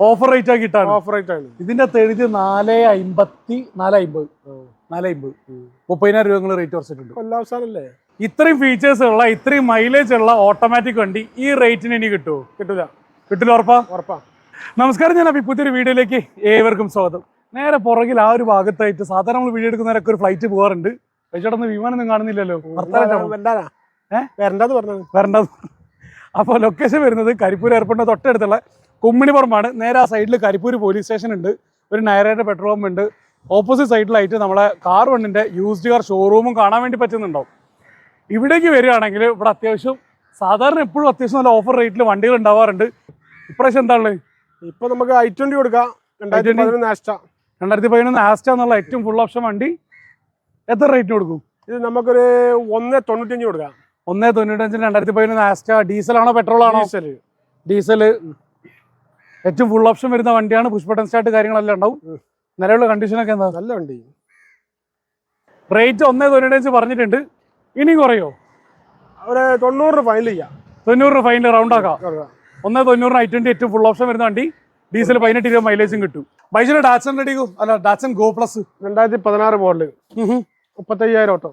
Offer rate ആക്കി ഇട്ടാണ് offer rate ആണ്. ഇതിന്റെ തെളിത് നാല് അമ്പത്തി നാല് അമ്പത്. നാല് അമ്പത്. മുപ്പതിനായിരം രൂപ നിങ്ങൾ റേറ്റ് കുറച്ചിട്ടുണ്ട്. കൊല്ലാവസാനല്ലേ ഇത്രയും ഫീച്ചേഴ്സ് ഉള്ള ഇത്രയും മൈലേജ് ഉള്ള ഓട്ടോമാറ്റിക് വണ്ടി ഈ റേറ്റിന് ഇനി കിട്ടുമോ കിട്ടൂല. കിട്ടില്ല ഉറപ്പാ? ഉറപ്പാ. നമസ്കാരം ഞാൻ അഭി പുതിയൊരു വീഡിയോയിലേക്ക് ഏവർക്കും സ്വാഗതം. നേരെ പുറകിൽ ആ ഒരു ഭാഗത്തായിട്ട് സാധാരണ നമ്മൾ വീഡിയോ എടുക്കുന്നവരൊക്കെ ഒരു ഫ്ലൈറ്റ് പോകാറുണ്ട്. ചേട്ടന്ന് വിമാനമൊന്നും കാണുന്നില്ലല്ലോ. വരണ്ടത് ഏ? വരണ്ടാന്ന് അപ്പോൾ ലൊക്കേഷൻ വരുന്നത് കരിപ്പൂർ എയർപോർട്ടിന് തൊട്ടടുത്തുള്ള കുമ്മിണിപ്പുറമാണ് നേരെ ആ സൈഡിൽ കരിപ്പൂർ പോലീസ് സ്റ്റേഷൻ ഉണ്ട്. ഒരു നയറേറ്റ പെട്രോൾ പമ്പ് ഉണ്ട്. ഓപ്പോസിറ്റ് സൈഡിലായിട്ട് നമ്മളെ കാർ വണ്ണിന്റെ യൂസ്ഡ് കാർ ഷോറൂമും കാണാൻ വേണ്ടി പറ്റുന്നുണ്ടാവും. ഇവിടേക്ക് വരികയാണെങ്കിൽ ഇവിടെ അത്യാവശ്യം സാധാരണ എപ്പോഴും അത്യാവശ്യം നല്ല ഓഫർ റേറ്റിൽ വണ്ടികൾ ഉണ്ടാവാറുണ്ട്. ഇപ്രാവശ്യം എന്താണ്? ഇപ്പൊ നമുക്ക് ഐ ട്വന്റി കൊടുക്കാം. രണ്ടായിരത്തി പതിനൊന്ന് ആസ്റ്റ രണ്ടായിരത്തി പതിനൊന്ന് ആസ്റ്റ എന്നുള്ള ഏറ്റവും ഫുൾ ഓപ്ഷൻ വണ്ടി. എത്ര റേറ്റിന് കൊടുക്കും? ഇത് നമുക്കൊരു ഒന്ന് തൊണ്ണൂറ്റഞ്ച് കൊടുക്കാം. ഒന്നേ തൊണ്ണൂറ്റഞ്ചിന് രണ്ടായിരത്തി പതിനൊന്ന് ആസ്റ്റ ഡീസലാണോ പെട്രോൾ ആണോ? ഡീസൽ ഡീസൽ ഏറ്റവും ഫുൾ ഓപ്ഷൻ വരുന്ന വണ്ടിയാണ് പുഷ് ബട്ടൺ സ്റ്റാർട്ട് കാര്യങ്ങളെല്ലാം ഉണ്ടാവും. നിലവിലുള്ള കണ്ടീഷനൊക്കെ എന്താ? നല്ല വണ്ടി. റേറ്റ് ഒന്നേ തൊണ്ണൂറ്റഞ്ച് പറഞ്ഞിട്ടുണ്ട്. ഇനി കുറയോ? ഒരു തൊണ്ണൂറ് ഫൈനൽ ചെയ്യാം. തൊണ്ണൂറ് ഫൈനൽ റൗണ്ട് ആക്കാം. ഒന്നേ തൊണ്ണൂറിന് ഐ ട്വന്റി ഏറ്റവും ഫുൾ ഓപ്ഷൻ വരുന്ന വണ്ടി. ഡീസൽ പതിനെട്ട് രൂപ മൈലേജും കിട്ടും. ബൈസിൽ ഡാറ്റ്സൺ റെഡി അല്ല ഡാറ്റ്സൺ ഗോ പ്ലസ് രണ്ടായിരത്തി പതിനാറ് മോഡൽ മുപ്പത്തയ്യായിരം ഓട്ടോ.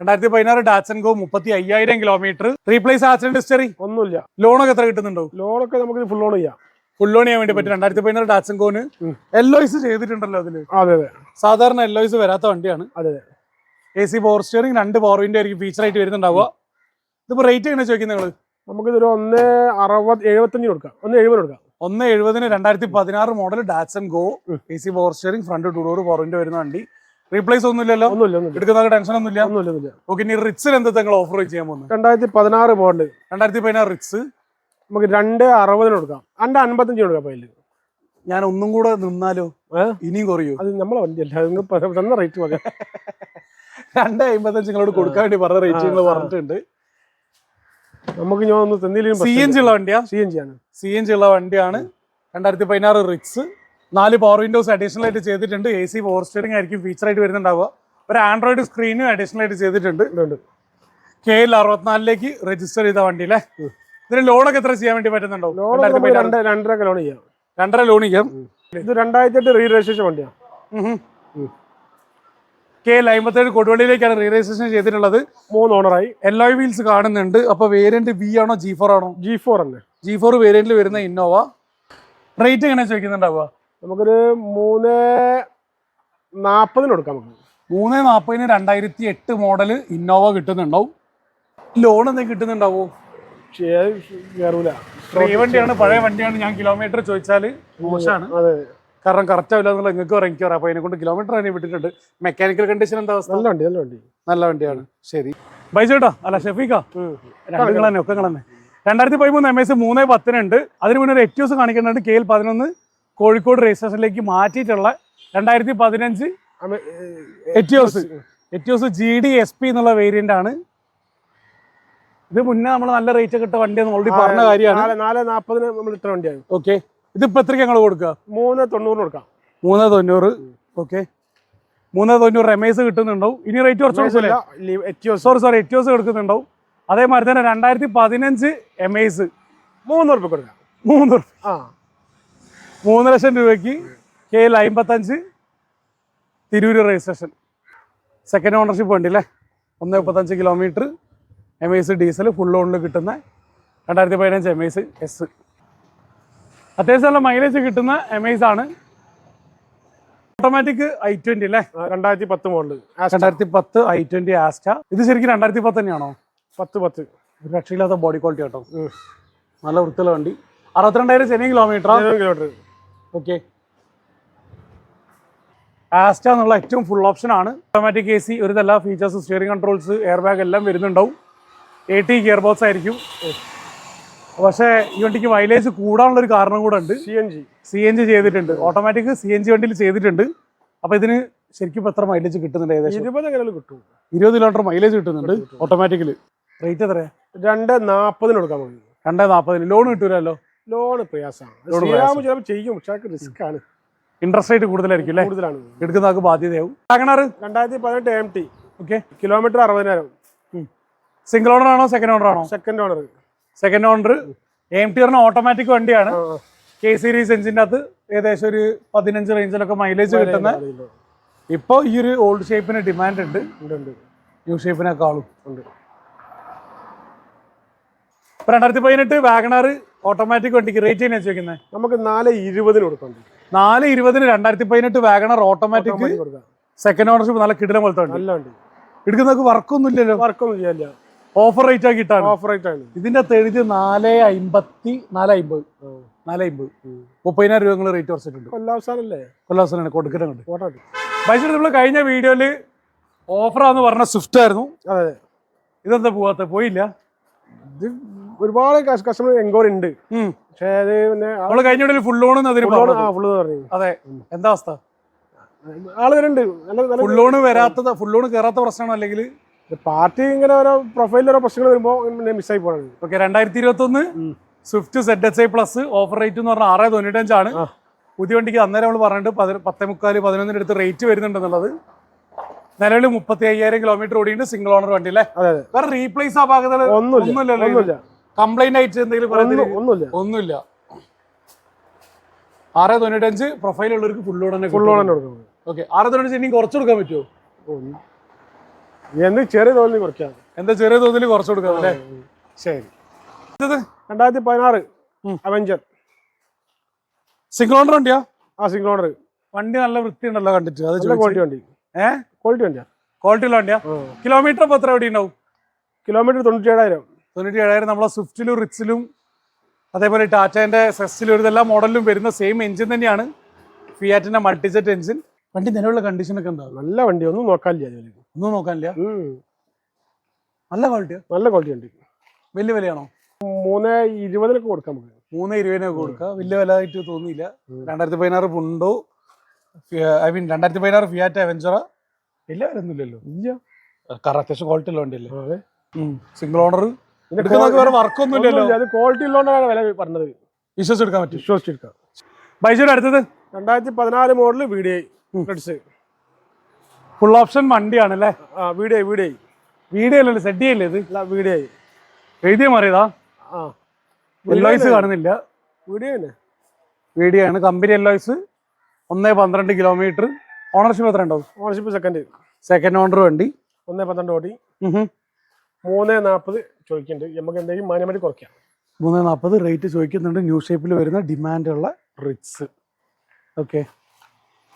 രണ്ടായിരത്തി പതിനാറ് ഡാറ്റ്സൺ ഗോ മുപ്പത്തി അയ്യായിരം കിലോമീറ്റർ റീപ്ലേസ് ആക്സിഡന്റ് ഹിസ്റ്ററി ഒന്നുമില്ല ലോണൊക്കെ എത്ര കിട്ടുന്നുണ്ടോ ലോണൊക്കെ നമുക്ക് ഫുൾ ലോൺ ചെയ്യാം. ഫുൾ ഓൺ ചെയ്യാൻ വേണ്ടി പറ്റും രണ്ടായിരത്തി പതിനാറ് ഡാറ്റ്സൺ കോന് എല്ലോയ്സ് ചെയ്തിട്ടുണ്ടല്ലോ അതിൽ. അതെ അതെ. സാധാരണ എല്ലോയ്സ് വരാത്ത വണ്ടിയാണ്. അതെ അതെ. എ സി പവർ സ്റ്റിയറിംഗ് രണ്ട് പവർ വിൻഡോ ആയിരിക്കും ഫീച്ചർ ആയിട്ട് വരുന്നുണ്ടാവുക. ഇതിപ്പോ റേറ്റ് എങ്ങനെ ചോദിക്കുന്നത് നിങ്ങൾ നമുക്കിതൊരു ഒന്ന് അറുപത് എഴുപത്തഞ്ച് കൊടുക്കാം. ഒന്ന് എഴുപത് കൊടുക്കാം. ഒന്ന് എഴുപതിന് രണ്ടായിരത്തി പതിനാറ് model Datsun Go A C power steering front two door power window വരുന്ന വണ്ടി. റീപ്ലേസ് ഒന്നുമില്ലല്ലോ? ഒന്നുമില്ല ഒന്നുമില്ല. എടുക്കുന്ന ടെൻഷൻ ഒന്നുമില്ല? ഓക്കെ ഇനി റിറ്റ്സിൽ എന്താ നിങ്ങൾ ഓഫർ ചെയ്യാൻ പോകുന്നത് രണ്ടായിരത്തി പതിനാറ് മോഡൽ രണ്ടായിരത്തി പതിനാറ് റിറ്റ്സ് നമുക്ക് രണ്ട് അറുപതിന് കൊടുക്കാം. രണ്ട് അൻപത്തഞ്ചിന് കൊടുക്കാം പയ്യിൽ ഞാൻ ഒന്നും കൂടെ നിന്നാലോ? ഇനിയും കുറയൂ? അത് നമ്മളെ വണ്ടിയല്ല. തന്ന റേറ്റ് പറയാം രണ്ട് അമ്പത്തഞ്ച് നിങ്ങളോട് കൊടുക്കാൻ വേണ്ടി പറഞ്ഞ റേറ്റ് നിങ്ങൾ പറഞ്ഞിട്ടുണ്ട്. നമുക്ക് ഞാൻ ഒന്ന് തന്നില്ല സി എൻ ജി ഉള്ള വണ്ടിയാ? സി എൻ ജി ആണ്. സി എൻ ജി ഉള്ള വണ്ടിയാണ്. രണ്ടായിരത്തി പതിനാറ് റിക്സ് നാല് പവർ വിൻഡോസ് അഡീഷണൽ ആയിട്ട് ചെയ്തിട്ടുണ്ട്. എ സി പവർ സ്റ്റിയറിംഗ് ആയിരിക്കും ഫീച്ചർ ആയിട്ട് വരുന്നുണ്ടാവുക. ഒരു ആൻഡ്രോയിഡ് സ്ക്രീനും അഡീഷണൽ ആയിട്ട് ചെയ്തിട്ടുണ്ട്. കെ എൽ അറുപത്തിനാലിലേക്ക് രജിസ്റ്റർ ചെയ്ത വണ്ടി അല്ലേ ഇതിന് ലോണൊക്കെ എത്ര ചെയ്യാൻ വേണ്ടി പറ്റുന്നുണ്ടോ? ലോൺ രണ്ടര ലോൺ ചെയ്യാം. രണ്ടര ലോൺ ചെയ്യാം. ഇത് രണ്ടായിരത്തി എട്ട് റീ രജിസ്ട്രേഷൻ വണ്ടിയാണ് കെ എൽ അമ്പത്തേഴ് കൊടുവള്ളിയിലേക്കാണ് റീ രജിസ്ട്രേഷൻ ചെയ്തിട്ടുള്ളത്. മൂന്ന് ഓണറായി. എല്ലാ വീൽസ് കാണുന്നുണ്ട്. അപ്പൊ വേരിയന്റ് ബി ആണോ ജി ഫോർ ആണോ? ജി ഫോർ അല്ലേ ജി ഫോർ വേരിയന്റിൽ വരുന്ന ഇന്നോവ റേറ്റ് എങ്ങനെ ചോദിക്കുന്നുണ്ടാവുക? നമുക്കൊരു മൂന്ന് നാൽപ്പതിന് കൊടുക്കാം നമുക്ക്. മൂന്ന് നാൽപ്പതിന് രണ്ടായിരത്തി എട്ട് മോഡൽ ഇന്നോവ കിട്ടുന്നുണ്ടാവും. ലോൺ എന്തെങ്കിലും കിട്ടുന്നുണ്ടാവോ? കയറൂല ഈ വണ്ടിയാണ് പഴയ വണ്ടിയാണ് ഞാൻ കിലോമീറ്റർ ചോദിച്ചാൽ മോശമാണ്. അതെ. കാരണം കറക്റ്റ് ആവില്ല എന്നുള്ള നിങ്ങൾക്ക് പറയാം എനിക്ക് പറയാം. അപ്പൊ അതിനെ കൊണ്ട് കിലോമീറ്റർ തന്നെ വിട്ടിട്ടുണ്ട്. മെക്കാനിക്കൽ കണ്ടീഷൻ എന്താ അവസ്ഥ? നല്ല വണ്ടി നല്ല വണ്ടി. നല്ല വണ്ടിയാണ്. ശരി. ബൈജേട്ടാ അല്ല ഷെഫീക്ക ഉം. രണ്ടും നിങ്ങൾ തന്നെ ഒക്കെ തന്നെ രണ്ടായിരത്തി പതിമൂന്ന് എം എസ് മൂന്ന് പത്തിനുണ്ട്. അതിന് മുന്നേ ഒരു എറ്റ്യൂസ് കാണിക്കുന്നുണ്ട് കെ എൽ പതിനൊന്ന്. കോഴിക്കോട് രജിസ്ട്രേഷനിലേക്ക് മാറ്റിയിട്ടുള്ള രണ്ടായിരത്തി പതിനഞ്ച് Etios Etios G D S P എന്നുള്ള വേരിയന്റ് ആണ്. ഇത് മുന്നേ നമ്മൾ നല്ല റേറ്റ് ഒക്കെ ഇട്ട വണ്ടിയെന്ന് ഓൾറെഡി പറഞ്ഞ കാര്യമാണ്. നാല് നാൽപ്പതിന് നമ്മൾ ഇത്ര വണ്ടിയാണ്. ഓക്കെ ഇതിപ്പോ എത്രയ്ക്ക് ഞങ്ങൾ കൊടുക്കുക മൂന്ന് തൊണ്ണൂറിന് കൊടുക്കാം. മൂന്ന് തൊണ്ണൂറ്. ഓക്കെ മൂന്ന് തൊണ്ണൂറ് എം എസ് കിട്ടുന്നുണ്ടാവും. ഇനി റേറ്റ് കുറച്ച് സോറി സോറി എറ്റിയോസ് കൊടുക്കുന്നുണ്ടാവും. അതേമാതിരി തന്നെ രണ്ടായിരത്തി പതിനഞ്ച് എം എസ് മൂന്ന് ഉറുപ്പ് കൊടുക്കാം. മൂന്ന് ഉറുപ്പ്യ. ആ. മൂന്ന് ലക്ഷം രൂപയ്ക്ക് കെ എൽ അമ്പത്തഞ്ച് തിരൂര് രജിസ്ട്രേഷൻ സെക്കൻഡ് ഓണർഷിപ്പ് വണ്ടി അല്ലേ? ഒന്ന് മുപ്പത്തഞ്ച് kilometre M I C diesel full ഓണിൽ കിട്ടുന്ന രണ്ടായിരത്തി പതിനഞ്ച് എം ഐ സി എസ് അത്യാവശ്യം നല്ല മൈലേജ് കിട്ടുന്ന എം ഐസ് ആണ്. ഓട്ടോമാറ്റിക് ഐ ട്വന്റി അല്ലേ രണ്ടായിരത്തി പത്ത് മോഡൽ രണ്ടായിരത്തി പത്ത് ഐ ട്വന്റി ആസ്റ്റ ഇത് ശരിക്കും രണ്ടായിരത്തി പത്ത് തന്നെയാണോ? പത്ത് പത്ത്. ഒരു രക്ഷയില്ലാത്ത ബോഡി ക്വാളിറ്റി കേട്ടോ നല്ല വൃത്തിയുള്ള വണ്ടി. അറുപത്തിരണ്ടായിരം ചെറിയ കിലോമീറ്റർ കിലോമീറ്റർ ഓക്കെ ആസ്റ്റ എന്നുള്ള ഏറ്റവും ഫുൾ ഓപ്ഷൻ ആണ്. ഓട്ടോമാറ്റിക് എ സി ഒരു എല്ലാ features steering controls air bag എല്ലാം വരുന്നുണ്ടാവും. എ ടി ഗിയർ ബോക്സ് ആയിരിക്കും. പക്ഷേ ഈ വണ്ടിക്ക് മൈലേജ് കൂടാനുള്ള ഒരു കാരണം കൂടെ ഉണ്ട്. C N G C N G ചെയ്തിട്ടുണ്ട്. ഓട്ടോമാറ്റിക് സി എൻ ജി വണ്ടിയിൽ ചെയ്തിട്ടുണ്ട്. അപ്പോൾ ഇതിന് ശരിക്കും എത്ര മൈലേജ് കിട്ടുന്നുണ്ട് ഏകദേശം? ഇരുപത് എങ്ങനെയാലും കിട്ടും. ഇരുപത് കിലോമീറ്റർ മൈലേജ് കിട്ടുന്നുണ്ട് ഓട്ടോമാറ്റിക്കിൽ റേറ്റ് എത്രയാ? രണ്ട് നാൽപ്പതിന് കൊടുക്കാൻ മതി രണ്ട് നാൽപ്പതിന് ലോൺ കിട്ടൂലല്ലോ? ലോൺ പ്രയാസമാണ്. ചിലപ്പോൾ ചെയ്യും. പക്ഷേ റിസ്ക് ആണ്. ഇൻട്രസ്റ്റ് റേറ്റ് കൂടുതലായിരിക്കും അല്ലേ? കൂടുതലാണ്. എടുക്കുന്ന ആൾക്ക് ബാധ്യതയാവും രണ്ടായിരത്തി പതിനെട്ട് എം ടി ഓക്കെ കിലോമീറ്റർ അറുപതിനായിരം. സിംഗിൾ ഓണർ ആണോ സെക്കൻഡ് ഓണർ ആണോ? Second owner second owner M T പറഞ്ഞ ഓട്ടോമാറ്റിക് വണ്ടിയാണ്. കെ സീരീസ് എഞ്ചിന്റെ അകത്ത് ഏകദേശം ഒരു പതിനഞ്ച് റേഞ്ചിലൊക്കെ മൈലേജ് കിട്ടുന്ന ഇപ്പോൾ ഈ ഒരു ഓൾഡ് ഷേപ്പിന് ഡിമാൻഡ് ഉണ്ട്. ന്യൂ ഷേപ്പിനേക്കാളും ഉണ്ട്. ഇപ്പൊ രണ്ടായിരത്തി പതിനെട്ട് വാഗണാർ ഓട്ടോമാറ്റിക് വണ്ടിക്ക് റേറ്റ് ചെയ്യാൻ വെച്ചേക്കുന്നത് നമുക്ക് നാല് ഇരുപതിന് കൊടുക്കാം നാല് ഇരുപതിന് രണ്ടായിരത്തി പതിനെട്ട് വാഗണർ ഓട്ടോമാറ്റിക് സെക്കൻഡ് ഓണർഷിപ്പ് നല്ല കിടിലം പോലത്തെ വണ്ടി. എടുക്കുന്നവർക്ക് വർക്കൊന്നും ഇല്ലല്ലോ. വർക്കൊന്നും ചെയ്യാനില്ല ഓഫർ റേറ്റ് ആക്കിയിട്ടാണ് ഓഫർ റേറ്റ് ആണ്. ഇതിന്റെ തെളിത് എഴുതി നാല് അമ്പത്തി നാല് അമ്പത്. നാല് അമ്പത്. മുപ്പതിനായിരം രൂപ നിങ്ങൾ റേറ്റ് കുറച്ചിട്ടുണ്ട്. കൊല്ലാവസാനല്ലേ? കൊല്ലാവസാനാണ് ഓട്ടോ പൈസ നമ്മൾ കഴിഞ്ഞ വീഡിയോയിൽ ഓഫറാന്ന് പറഞ്ഞ സ്വിഫ്റ്റ് ആയിരുന്നു. അതെ. ഇതെന്താ പോവാത്ത? പോയില്ല? ഇത് ഒരുപാട് കസ്റ്റമർ എൻക്വയറി ഉണ്ട്. പക്ഷേ അത് പിന്നെ നമ്മൾ കഴിഞ്ഞ വീഡിയോയിൽ ഫുൾ ആ ഫുള്ള് പറഞ്ഞു. അതെ. എന്താ അവസ്ഥ? ആൾ വരുന്നുണ്ട്. ഫുൾ ലോൺ വരാത്തത് ഫുൾ ലോൺ കയറാത്ത പ്രശ്നമാണോ? അല്ലെങ്കിൽ പാർട്ടി ഇങ്ങനെ ഓരോ പ്രൊഫൈലിൽ ഓരോ പ്രശ്നങ്ങൾ വരുമ്പോൾ പിന്നെ മിസ്സായി പോകണം ഓക്കെ രണ്ടായിരത്തി ഇരുപത്തി ഒന്ന് Swift Z S I plus offer rate എന്ന് പറഞ്ഞാൽ ആറ് തൊണ്ണൂറ്റഞ്ചാണ്. പുതിയ വണ്ടിക്ക് അന്നേരം നമ്മൾ പറഞ്ഞിട്ട് പതി- പത്തേ മുക്കാൽ പതിനൊന്നിന് അടുത്ത് റേറ്റ് വരുന്നുണ്ടെന്നുള്ളത്. നിലവിൽ മുപ്പത്തി അയ്യായിരം കിലോമീറ്റർ ഓടിയുണ്ട് സിംഗിൾ ഓണർ വണ്ടി അല്ലേ? വേറെ റീപ്ലേസ് ആ ഭാഗത്ത് ഒന്നുമില്ല. കംപ്ലൈന്റ് ആയിട്ട് എന്തെങ്കിലും പറയുന്നില്ല ഒന്നുമില്ല. ഒന്നുമില്ല. ആറ് തൊണ്ണൂറ്റഞ്ച് പ്രൊഫൈൽ ഉള്ളവർക്ക് ഫുൾ തന്നെ ഫുൾ തന്നെ കൊടുക്കുന്നത് ഓക്കെ ആറ് തൊണ്ണൂറ്റഞ്ച് ഇനി കുറച്ച് കൊടുക്കാൻ പറ്റുമോ? എന്ത് ചെറിയ തോതിൽ കുറയ്ക്കാം. എന്താ ചെറിയ തോതിൽ കുറച്ചു കൊടുക്കാം അല്ലേ? ശരി. ഇത് രണ്ടായിരത്തി പതിനാറ് അവഞ്ചർ. സിംഗിൾ ഓണർ വണ്ടിയാ? ആ സിംഗിൾ ഓണർ. വണ്ടി നല്ല വൃത്തി ഉണ്ടല്ലോ കണ്ടിട്ട് അത് ക്വാളിറ്റി വണ്ടി. ഏ? ക്വാളിറ്റി വണ്ടിയാ. ക്വാളിറ്റി ഉള്ള വണ്ടിയാ? കിലോമീറ്റർ അപ്പോൾ എത്ര എവിടെ ഉണ്ടാവും? കിലോമീറ്റർ തൊണ്ണൂറ്റി ഏഴായിരം തൊണ്ണൂറ്റി ഏഴായിരം നമ്മളെ സ്വിഫ്റ്റിലും റിച്ചിലും അതേപോലെ ടാറ്റേന്റെ സെസ്റ്റിലും ഇതെല്ലാം മോഡലിലും വരുന്ന സെയിം എഞ്ചിൻ തന്നെയാണ്. ഫിയാറ്റിന്റെ മൾട്ടിജെറ്റ് എഞ്ചിൻ വണ്ടി നിലവിലുള്ള കണ്ടീഷനൊക്കെ എന്താ? നല്ല വണ്ടി. ഒന്നും നോക്കാനില്ല അതിൽ ഒന്നും നോക്കാനില്ല. നല്ല ക്വാളിറ്റിയാ നല്ല ക്വാളിറ്റി ഉണ്ട്. വലിയ വിലയാണോ? മൂന്ന് ഇരുപതിനൊക്കെ കൊടുക്കാം നമുക്ക്. മൂന്ന് ഇരുപതിനൊക്കെ കൊടുക്കാം. വലിയ വില ആയിട്ട് തോന്നിയില്ല. രണ്ടായിരത്തി പതിനാറ് പുണ്ടോ ഐ മീൻ രണ്ടായിരത്തി പതിനാറ് ഫിയാറ്റ് അവഞ്ചറ വലിയ വില ഒന്നുമില്ലല്ലോ ഇല്ല. കാരണം അത്യാവശ്യം ക്വാളിറ്റി ഉള്ള വണ്ടിയല്ലേ സിംഗിൾ ഓണർ വേറെ വർക്കൊന്നും ഇല്ലല്ലോ. അത് ക്വാളിറ്റി ഉള്ളതുകൊണ്ടാണ് വില പറഞ്ഞത്. വിശ്വസിച്ചെടുക്കാൻ പറ്റും. വിശ്വസിച്ചെടുക്കാം. ബൈജയുടെ അടുത്തത്? രണ്ടായിരത്തി പതിനാല് മോഡൽ വീഡിയോ ഫുൾ ഓപ്ഷൻ വണ്ടിയാണ് അല്ലേ ആ video D I V D I video അല്ലല്ലോ സെഡ് ചെയ്യല്ലേ ഇത് വീഡിയോ എഴുതിയാ മാറിയതാ എല്ലോയ്സ് കാണുന്നില്ല. വീഡിയോ വീഡിയോ ആണ് കമ്പനി എല്ലോയ്സ് ഒന്നേ പന്ത്രണ്ട് കിലോമീറ്റർ ഓണർഷിപ്പ് എത്ര ഉണ്ടാവും? ഓണർഷിപ്പ് സെക്കൻഡ് സെക്കൻഡ് ഓണർ വണ്ടി. ഒന്നേ പന്ത്രണ്ട് കോടി ഉഹും. മൂന്ന് നാൽപ്പത് ചോദിക്കുന്നുണ്ട്. നമുക്ക് എന്തെങ്കിലും മാന്യമായിട്ട് കുറയ്ക്കാം. മൂന്ന് നാൽപ്പത് റേറ്റ് ചോദിക്കുന്നുണ്ട്. ന്യൂ ഷേപ്പിൽ വരുന്ന ഡിമാൻഡുള്ള റിറ്റ്സ് ഓക്കെ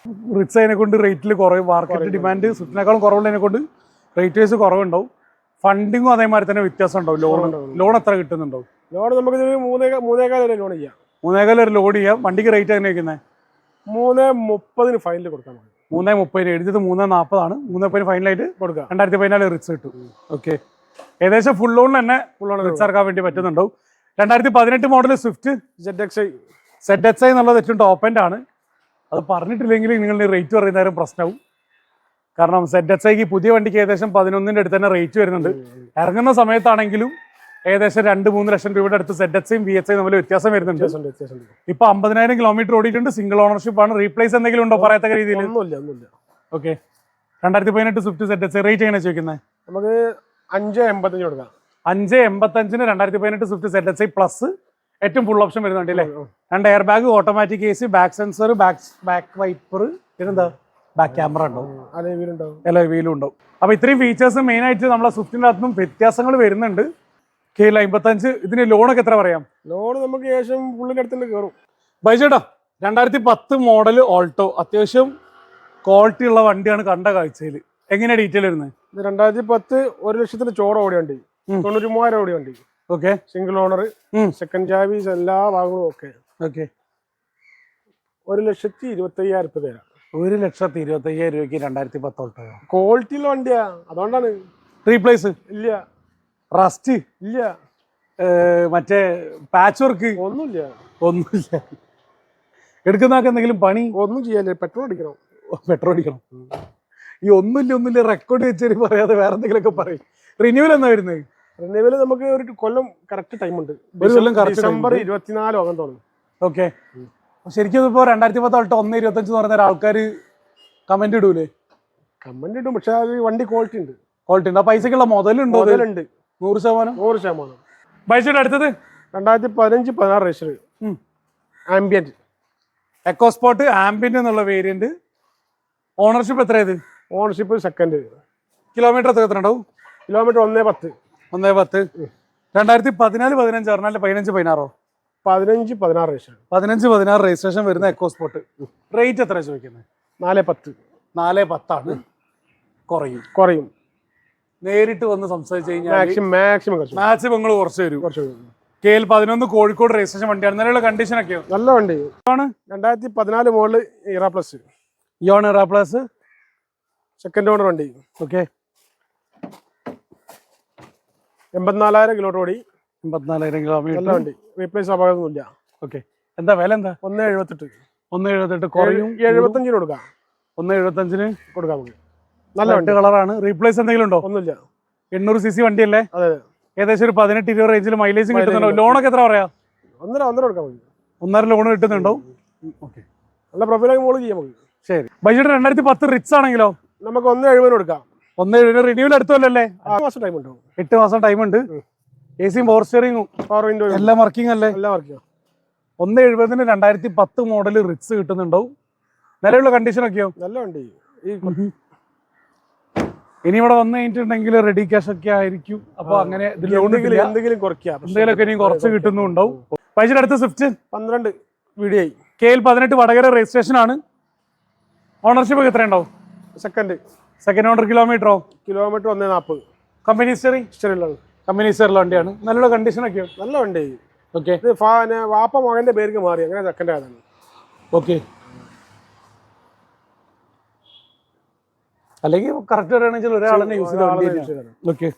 അതിനെ കൊണ്ട് റേറ്റിൽ കുറയും. മാർക്കറ്റ് ഡിമാൻഡ് സ്വിഫ്റ്റിനേക്കാളും കുറവുള്ളതിനെ കൊണ്ട് റേറ്റ് വൈസ് കുറവുണ്ടാവും. ഫണ്ടിങ്ങും അതേമാതിരി തന്നെ വ്യത്യാസം ഉണ്ടാവും ലോൺ. ലോൺ എത്ര കിട്ടുന്നുണ്ടോ ലോൺ നമുക്ക് മൂന്നേകാൽ വരെ ലോൺ ചെയ്യാം. മൂന്നേകാലം ഒരു ലോഡ് ചെയ്യാം. വണ്ടിക്ക് റേറ്റ് എങ്ങനെ വയ്ക്കുന്നത് മൂന്ന് മുപ്പതിന് ഫൈനൽ കൊടുക്കാൻ മൂന്നേ മുപ്പതിന്. എഴുതിയത് മൂന്നേ നാൽപ്പതാണ് മൂന്നേ മുപ്പതിന് ഫൈനലായിട്ട് കൊടുക്കാം. രണ്ടായിരത്തി പതിനാല് റിച്ച് കിട്ടും. ഓക്കെ ഏകദേശം ഫുൾ ലോൺ തന്നെ ഫുൾ ലോൺ റിച്ച് ഇറക്കാൻ വേണ്ടി പറ്റുന്നുണ്ടാവും. രണ്ടായിരത്തി പതിനെട്ട് model Swift Z X I Z X I എന്നുള്ളത് ഏറ്റവും ടോപ്പ് എൻഡ് ആണ്. അത് പറഞ്ഞിട്ടില്ലെങ്കിൽ നിങ്ങളുടെ റേറ്റ് പറയുന്ന നേരം പ്രശ്നവും. കാരണം സെറ്റ് എച്ച് ഐക്ക് പുതിയ വണ്ടിക്ക് ഏകദേശം പതിനൊന്നിന്റെ അടുത്ത് തന്നെ റേറ്റ് വരുന്നുണ്ട്. ഇറങ്ങുന്ന സമയത്താണെങ്കിലും ഏകദേശം രണ്ട് മൂന്ന് ലക്ഷം രൂപയുടെ അടുത്ത് സെറ്റ് എച്ച് ഐയും വി എച്ച് ഐ തമ്മിൽ വ്യത്യാസം വരുന്നുണ്ട്. ഇപ്പൊ അമ്പതിനായിരം കിലോമീറ്റർ ഓടിയിട്ടുണ്ട്. സിംഗിൾ ഓണർഷിപ്പ് ആണ്. റീപ്ലേസ് എന്തെങ്കിലും ഉണ്ടോ പറയാത്ത രീതിയിൽ? ഓക്കെ രണ്ടായിരത്തി പതിനെട്ട് സ്വിഫ്റ്റ് സെറ്റ് എച്ച് റേറ്റ് എങ്ങനെ ചോദിക്കുന്നത് നമുക്ക് അഞ്ച് എൺപത്തഞ്ച് കൊടുക്കാം. അഞ്ച് എൺപത്തഞ്ചിന് രണ്ടായിരത്തി പതിനെട്ട് Swift Z H I plus ഏറ്റവും ഫുൾ ഓപ്ഷൻ വരുന്നുണ്ട് അല്ലേ രണ്ട് air bag automatic A C back sensor back back wiper പിന്നെന്താ? ബാക്ക് ക്യാമറ ഉണ്ടാവും. എല്ലാ വീലും ഉണ്ടാവും. അപ്പോൾ ഇത്രയും ഫീച്ചേഴ്സ് മെയിൻ ആയിട്ട് നമ്മളെ സ്വിഫ്റ്റിന്റെ അകത്തും വ്യത്യാസങ്ങൾ വരുന്നുണ്ട്. കെ എൽ അമ്പത്തഞ്ച് ഇതിന് ലോണൊക്കെ എത്ര പറയാം? ലോൺ നമുക്ക് ഏകദേശം ഫുള്ളിന്റെ അടുത്ത് കയറും ബൈജേട്ടാ രണ്ടായിരത്തി പത്ത് മോഡൽ ഓൾട്ടോ അത്യാവശ്യം ക്വാളിറ്റി ഉള്ള വണ്ടിയാണ് കണ്ട കാഴ്ചയിൽ എങ്ങനെയാണ് ഡീറ്റെയിൽ വരുന്നത്? രണ്ടായിരത്തി പത്ത് ഒരു ലക്ഷത്തിന് ചോറ് ഓടിയ വണ്ടി. തൊണ്ണൂറ്റി മൂവായിരം ഓടിയ വണ്ടി. ഓക്കെ. സിംഗിൾ ഓണർ സെക്കൻഡ് ചാവീസ് എല്ലാ ഭാഗങ്ങളും ഓക്കെ ഓക്കെ. ഒരു ലക്ഷത്തി ഇരുപത്തി അയ്യായിരം രൂപ തരാം. ഒരു ലക്ഷത്തി ഇരുപത്തി അയ്യായിരം രൂപയ്ക്ക് രണ്ടായിരത്തി പത്ത് ക്വാളിറ്റി ക്വാളിറ്റിയുള്ള വണ്ടിയാ. അതുകൊണ്ടാണ്. റീപ്ലേസ് ഇല്ല. റസ്റ്റ് ഇല്ല. മറ്റേ പാച്ച് വർക്ക് ഒന്നുമില്ല. ഒന്നുമില്ല. എടുക്കുന്നതൊക്കെ എന്തെങ്കിലും പണി? ഒന്നും ചെയ്യാനില്ല. പെട്രോൾ അടിക്കണം. പെട്രോൾ അടിക്കണം. ഈ ഒന്നുമില്ല ഒന്നുമില്ല റെക്കോർഡ് വെച്ചാൽ പറയാതെ വേറെ എന്തെങ്കിലുമൊക്കെ പറയും. റിന്യൂവൽ എന്നാ വരുന്നത്? റിന്യൂവൽ നമുക്ക് ഒരു കൊല്ലം കറക്റ്റ് ടൈം ഉണ്ട്. ഒരു കൊല്ലം correct time ഡിസംബർ ഉണ്ട്. ഇരുപത്തിനാലോ അങ്ങനെ തോന്നുന്നു. ഓക്കെ ശരിക്കും ഇപ്പോൾ രണ്ടായിരത്തി പത്ത് തൊട്ട് ഒന്ന് ഇരുപത്തഞ്ച് എന്ന് പറഞ്ഞ ആൾക്കാർ കമന്റ് ഇടൂലേ? കമന്റ് ഇടും പക്ഷെ അത് വണ്ടി ക്വാളിറ്റി ഉണ്ട്. ക്വാളിറ്റി ഉണ്ട്. ആ പൈസക്കുള്ള മുതലുണ്ടോ? മുതലുണ്ട്. നൂറ് ശതമാനം? നൂറ് ശതമാനം. പൈസയുടെ അടുത്തത്? രണ്ടായിരത്തി പതിനഞ്ച് പതിനാറ് രജിസ്റ്റർ ഉം. ആംബിയന്റ് എക്കോസ്പോർട്ട് ആംബിയന്റ് എന്നുള്ള വേരിയന്റ് ഓണർഷിപ്പ് എത്ര ഓണർഷിപ്പ് സെക്കൻഡ് കിലോമീറ്റർ എത്ര എത്ര ഉണ്ടാവും കിലോമീറ്റർ ഒന്നേ പത്ത്. ഒന്നേ പത്ത്. രണ്ടായിരത്തി പതിനാല് പതിനഞ്ച് പറഞ്ഞാൽ പതിനഞ്ച് പതിനാറോ? പതിനഞ്ച് പതിനാറ് രജിസ്ട്രേഷൻ പതിനഞ്ച് പതിനാറ് രജിസ്ട്രേഷൻ വരുന്ന എക്കോ സ്പോട്ട് റേറ്റ് എത്ര ചോദിക്കുന്നത്? നാല് പത്ത്. നാല് പത്താണ്. കുറയും. കുറയും. നേരിട്ട് വന്ന് സംസാരിച്ചു കഴിഞ്ഞാൽ മാക്സിമം മാക്സിമം കുറച്ച് വരും. നിങ്ങൾ കുറച്ച് തരും കുറച്ച് കെ എൽ പതിനൊന്ന് കോഴിക്കോട് രജിസ്ട്രേഷൻ വണ്ടിയാണ്. നിലവിലുള്ള കണ്ടീഷൻ ഒക്കെ നല്ല വണ്ടി. ആണ് രണ്ടായിരത്തി പതിനാല് മുകളിൽ Era plus Eon Era plus second owner വണ്ടി. ഓക്കെ എൺപത്തിനാലായിരം കിലോട്ടോടി ഓടി. എൺപത്തിനാലായിരം നല്ല കിലോമീറ്റർ വണ്ടി. റീപ്ലേസ് അപകടമൊന്നുമില്ല ഓക്കെ. എന്താ വില എന്താ? ഒന്ന് എഴുപത്തെട്ട്. ഒന്ന് എഴുപത്തെട്ട് കുറയും. എഴുപത്തഞ്ചിന് കൊടുക്കാം. ഒന്ന് എഴുപത്തഞ്ചിന് കൊടുക്കാം നമുക്ക്. നല്ല വണ്ടി. കളറാണ് റീപ്ലേസ് എന്തെങ്കിലും ഉണ്ടോ? ഒന്നുമില്ല. എണ്ണൂറ് സി സി വണ്ടിയല്ലേ? അതെ അതെ. ഏകദേശം ഒരു പതിനെട്ട് ഇരുപത് റേഞ്ചിൽ മൈലേജ് കിട്ടുന്നുണ്ടോ? ലോണൊക്കെ എത്ര പറയാ? ഒന്നര ഒന്നര കൊടുക്കാം നമുക്ക്. ഒന്നര ലോൺ കിട്ടുന്നുണ്ടോ? ഓക്കെ. നല്ല പ്രൊഫൈലൊക്കെ മോൾ ചെയ്യാം നമുക്ക്. ശരി. ബജറ്റ് രണ്ടായിരത്തി പത്ത് റിച്ച് ആണെങ്കിലോ നമുക്ക് ഒന്ന് എഴുപതിന് കൊടുക്കാം. ഒന്ന് റിന്യൂവൽ അടുത്തല്ലേ ആറ് മാസം ടൈം ഉണ്ടോ. എട്ട് മാസം ടൈം ഉണ്ട്. എ സിയും പവർ സ്റ്റിയറിംഗും പവർ വിൻഡോ എല്ലാം വർക്കിംഗ് അല്ലേ? എല്ലാം വർക്കിംഗ് ഒന്ന് എഴുപതിന് രണ്ടായിരത്തി പത്ത് മോഡൽ റിക്സ് കിട്ടുന്നുണ്ടാവും. നിലവിലുള്ള കണ്ടീഷൻ ഒക്കെയോ? നല്ല വണ്ടി. ഇനി ഇവിടെ വന്നു കഴിഞ്ഞിട്ടുണ്ടെങ്കിൽ റെഡി ക്യാഷ് ഒക്കെ ആയിരിക്കും. അപ്പൊ അങ്ങനെ എന്തെങ്കിലും കുറയ്ക്കാം. എന്തെങ്കിലുമൊക്കെ ഇനി കുറച്ച് കിട്ടുന്നുണ്ടാവും. പൈസയുടെ അടുത്ത സ്വിഫ്റ്റ് പന്ത്രണ്ട് വീഡിയോ കെ എൽ പതിനെട്ട് വടകര രജിസ്ട്രേഷൻ ആണ്. ഓണർഷിപ്പ് എത്ര ഉണ്ടാവും സെക്കൻഡ് സെക്കൻഡ് ഓണർ കിലോമീറ്ററോ കിലോമീറ്റർ ഒന്നേ നാൽപ്പത് കമ്പനി ഹിസ്റ്ററി ഇഷ്ടമുള്ളത് കമ്പനി ഹിസ്റ്ററിലുള്ള വണ്ടിയാണ്. നല്ല കണ്ടീഷൻ ഒക്കെ നല്ല വണ്ടി. ഓക്കെ ഇത് വാപ്പ മകന്റെ പേർക്ക് മാറി. അങ്ങനെ സെക്കൻഡ് ആയതാണ് ഓക്കെ അല്ലെങ്കിൽ കറക്റ്റ് പറയുകയാണെങ്കിൽ ഒരാളെ യൂസ് ചെയ്ത. ഓക്കെ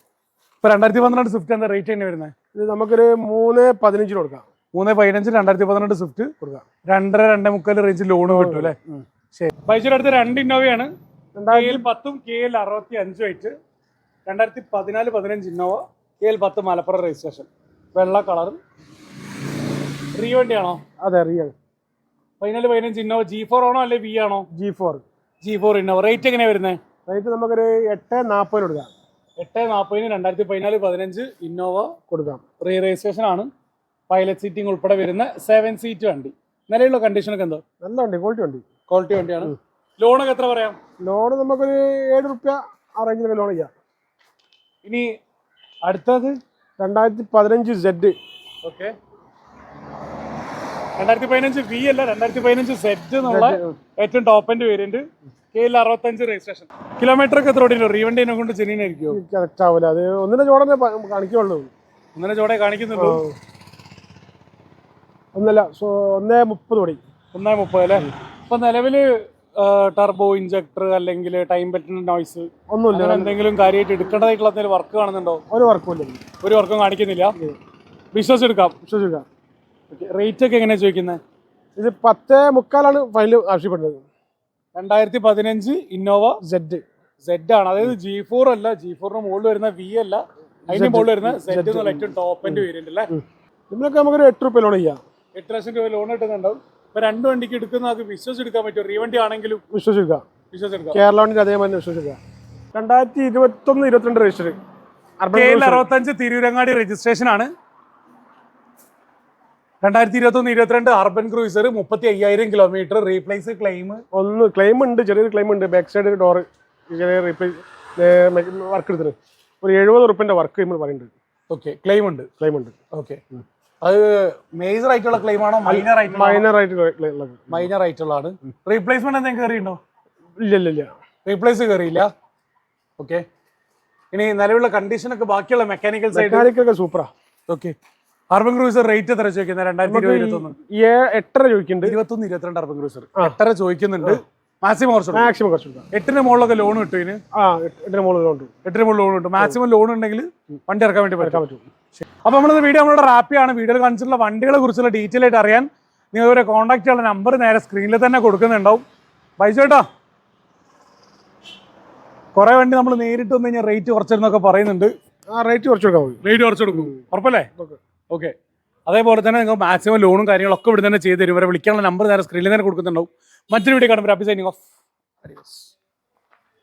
ഇപ്പൊ രണ്ടായിരത്തി പന്ത്രണ്ട് സ്വിഫ്റ്റ് എന്താ റേറ്റ് തന്നെ വരുന്നത് ഇത് നമുക്കൊരു മൂന്ന് പതിനഞ്ചിന് കൊടുക്കാം. മൂന്ന് പതിനഞ്ച് രണ്ടായിരത്തി പന്ത്രണ്ട് സ്വിഫ്റ്റ് കൊടുക്കാം. രണ്ടര രണ്ടേ മുക്കാൽ റേഞ്ച് ലോൺ കിട്ടും അല്ലേ? ശരി. പൈസയുടെ അടുത്ത് രണ്ട് ഇന്നോവയാണ് കെ എൽ പത്തും കെ എൽ അറുപത്തി അഞ്ചും ആയിട്ട് രണ്ടായിരത്തി പതിനാല് പതിനഞ്ച് ഇന്നോവ കെ എൽ പത്ത് മലപ്പുറം രജിസ്ട്രേഷൻ വെള്ള കളറും റീ വണ്ടിയാണോ അതെ റിയൽ പതിനാല് പതിനഞ്ച് ഇന്നോവ ജി ഫോർ ആണോ അല്ലെ വി ആണോ? G four G four Innova. Rate എങ്ങനെയാ വരുന്നത് റേറ്റ് നമുക്കൊരു എട്ട് നാൽപ്പതിന് കൊടുക്കാം. എട്ട് നാൽപ്പതിന് രണ്ടായിരത്തി പതിനാല് പതിനഞ്ച് ഇന്നോവ കൊടുക്കാം. റീ രജിസ്ട്രേഷൻ ആണ്. പൈലറ്റ് സീറ്റിംഗ് ഉൾപ്പെടെ വരുന്ന സെവൻ സീറ്റ് വണ്ടി. നിലവിലുള്ള കണ്ടീഷനൊക്കെ എന്തോ? നല്ല വണ്ടി ക്വാളിറ്റി വണ്ടി. ക്വാളിറ്റി വണ്ടിയാണ്. ലോണൊക്കെ എത്ര പറയാം? ലോൺ നമുക്കൊരു ഏഴ് റുപ്യ ആ റേഞ്ചിലൊക്കെ ലോൺ ചെയ്യാം. ഇനി അടുത്തത്? രണ്ടായിരത്തി പതിനഞ്ച് സെഡ് ഓക്കെ. രണ്ടായിരത്തി പതിനഞ്ച് വി അല്ല രണ്ടായിരത്തി പതിനഞ്ച് സെറ്റ് എന്നുള്ള ഏറ്റവും top end variant K L അറുപത്തഞ്ച് രജിസ്ട്രേഷൻ കിലോമീറ്റർ ഒക്കെ എത്ര ഓടിയില്ലോ റീവണ്ടിനെ കൊണ്ട് ചെന്നീനായിരിക്കുമോ കറക്റ്റ് ആവില്ല അത് ഒന്നിനെ ചോടനെ കാണിക്കുള്ളൂ. ഒന്നിനെ ചോടെ കാണിക്കുന്നുള്ളൂ. ഒന്നല്ല സോ ഒന്നേ മുപ്പത് ഓടി. ഒന്നേ മുപ്പത് അല്ലേ? അപ്പൊ നിലവിൽ ടർബോ ഇഞ്ചക്ടർ അല്ലെങ്കിൽ ടൈം ബെറ്റൻ നോയ്സ് ഒന്നുമില്ല. എന്തെങ്കിലും കാര്യമായിട്ട് എടുക്കേണ്ടതായിട്ടുള്ള എന്തെങ്കിലും വർക്ക് കാണുന്നുണ്ടോ? ഒരു വർക്കും ഇല്ല. ഒരു വർക്കും കാണിക്കുന്നില്ല. ബിസിനസ് എടുക്കാം വിശ്വസിക്കാം. റേറ്റ് ഒക്കെ എങ്ങനെയാണ് ചോദിക്കുന്നത് ഇത് പത്തേ മുക്കാലാണ് ഫൈനൽ ആവശ്യപ്പെടുന്നത്. രണ്ടായിരത്തി പതിനഞ്ച് ഇന്നോവ സെഡ് സെഡ് ആണ്. അതായത് ജി ഫോർ അല്ല ജി ഫോറിന് മുകളിൽ വരുന്ന വി അല്ല. അതിന് മുകളിൽ വരുന്ന സെഡ് എന്നുള്ള ഏറ്റവും ടോപ്പ് വേരിയന്റ് അല്ലേ? ഇതിനൊക്കെ നമുക്കൊരു എട്ട് റുപ്യ ലോൺ ചെയ്യാം. എട്ട് ലക്ഷം രൂപ ലോൺ കിട്ടുന്നുണ്ടാവും. ഇപ്പൊ രണ്ട് വണ്ടിക്ക് എടുക്കുന്ന നമുക്ക് വിശ്വസിച്ചെടുക്കാൻ പറ്റും റീവണ്ടി ആണെങ്കിലും വിശ്വസിക്കാം വിശ്വസിച്ചെടുക്കാം. കേരള വണ്ടിന്റെ അതേമാതിരി വിശ്വസിക്കാം രണ്ടായിരത്തി ഇരുപത്തൊന്ന് ഇരുപത്തിരണ്ട് രജിസ്റ്റർ. അറുപത്തഞ്ച് തിരൂരങ്ങാടി രജിസ്ട്രേഷൻ ആണ്. രണ്ടായിരത്തി ഇരുപത്തൊന്ന് ഇരുപത്തിരണ്ട് അർബൻ ക്രൂസർ മുപ്പത്തി അയ്യായിരം കിലോമീറ്റർ റീപ്ലേസ് ക്ലെയിം ഒന്ന് ക്ലെയിം ഉണ്ട് ചെറിയൊരു ക്ലെയിം ഉണ്ട്. ബാക്ക് സൈഡ് ഡോർ ചെറിയ റീപ്ലേസ് വർക്ക് എടുത്തിട്ട്. ഒരു എഴുപത് റുപ്യന്റെ വർക്ക് നമ്മൾ പറയുന്നുണ്ട്. ഓക്കെ ക്ലെയിം ഉണ്ട്. ക്ലെയിം ഉണ്ട്. ഓക്കെ അത് മേജർ ആയിട്ടുള്ള ക്ലെയിം ആണോ? മൈനർ ആയിട്ടുള്ള മൈനർ ആയിട്ടുള്ള. മൈനർ ആയിട്ടുള്ളതാണ് റീപ്ലേസ്മെന്റ് എന്തെങ്കിലും കയറിയുണ്ടോ ഇല്ല ഇല്ല ഇല്ല റീപ്ലേസ് കയറിയില്ല ഓക്കെ ഇനി നിലവിലുള്ള കണ്ടീഷൻ ഒക്കെ ബാക്കിയുള്ള മെക്കാനിക്കൽ സൈഡ് സൂപ്പറാ ഓക്കെ അർബൻ ക്രൂസർ റേറ്റ് എത്ര ചോദിക്കുന്നത് രണ്ടായിരത്തി ഇരുപത്തി ഒന്ന് എട്ടര ചോദിക്കുന്നുണ്ട്. ഇരുപത്തൊന്ന് ഇരുപത്തിരണ്ട് അർബൻ ക്രൂസർ. എട്ടര ചോദിക്കുന്നുണ്ട്. മാക്സിമം കുറച്ച്. മാക്സിമം കുറച്ച് കൊടുക്കാം. എട്ടിന് മുകളിലൊക്കെ ലോൺ കിട്ടും ഇതിന്? ആ എട്ട്- എട്ടിന് മുകളിൽ ഉണ്ട് എട്ടിന് മുകളിൽ ലോൺ കിട്ടും. മാക്സിമം ലോൺ ഉണ്ടെങ്കിൽ വണ്ടി ഇറക്കാൻ വേണ്ടി പറ്റാൻ പറ്റും. അപ്പോൾ നമ്മുടെ വീഡിയോ നമ്മളുടെ റാപ്പിയാണ് വീഡിയോയിൽ കാണിച്ചിട്ടുള്ള വണ്ടികളെ കുറിച്ചുള്ള ഡീറ്റെയിൽ ആയിട്ട് അറിയാൻ നിങ്ങൾ ഇവരെ കോൺടാക്ട് ചെയ്യാനുള്ള നമ്പർ നേരെ സ്ക്രീനിൽ തന്നെ കൊടുക്കുന്നുണ്ടാവും. കേട്ടോ കുറേ വണ്ടി നമ്മൾ നേരിട്ട് വന്നു കഴിഞ്ഞാൽ റേറ്റ് കുറച്ചിരുന്നൊക്കെ പറയുന്നുണ്ട്. ആ റേറ്റ് കുറച്ച് റേറ്റ് കുറച്ച് കൊടുക്കും. ഉറപ്പല്ലേ? ഓക്കെ. അതേപോലെ തന്നെ നിങ്ങൾക്ക് മാക്സിമം ലോണും കാര്യങ്ങളൊക്കെ ഇവിടെ തന്നെ ചെയ്ത് തരും. ഇവരെ വിളിക്കാനുള്ള നമ്പർ നേരെ സ്ക്രീനിൽ തന്നെ കൊടുക്കുന്നുണ്ടാവും. മറ്റൊരു വീഡിയോ കാണുമ്പോൾ ഹാപ്പി സൈനിങ് ഓഫ്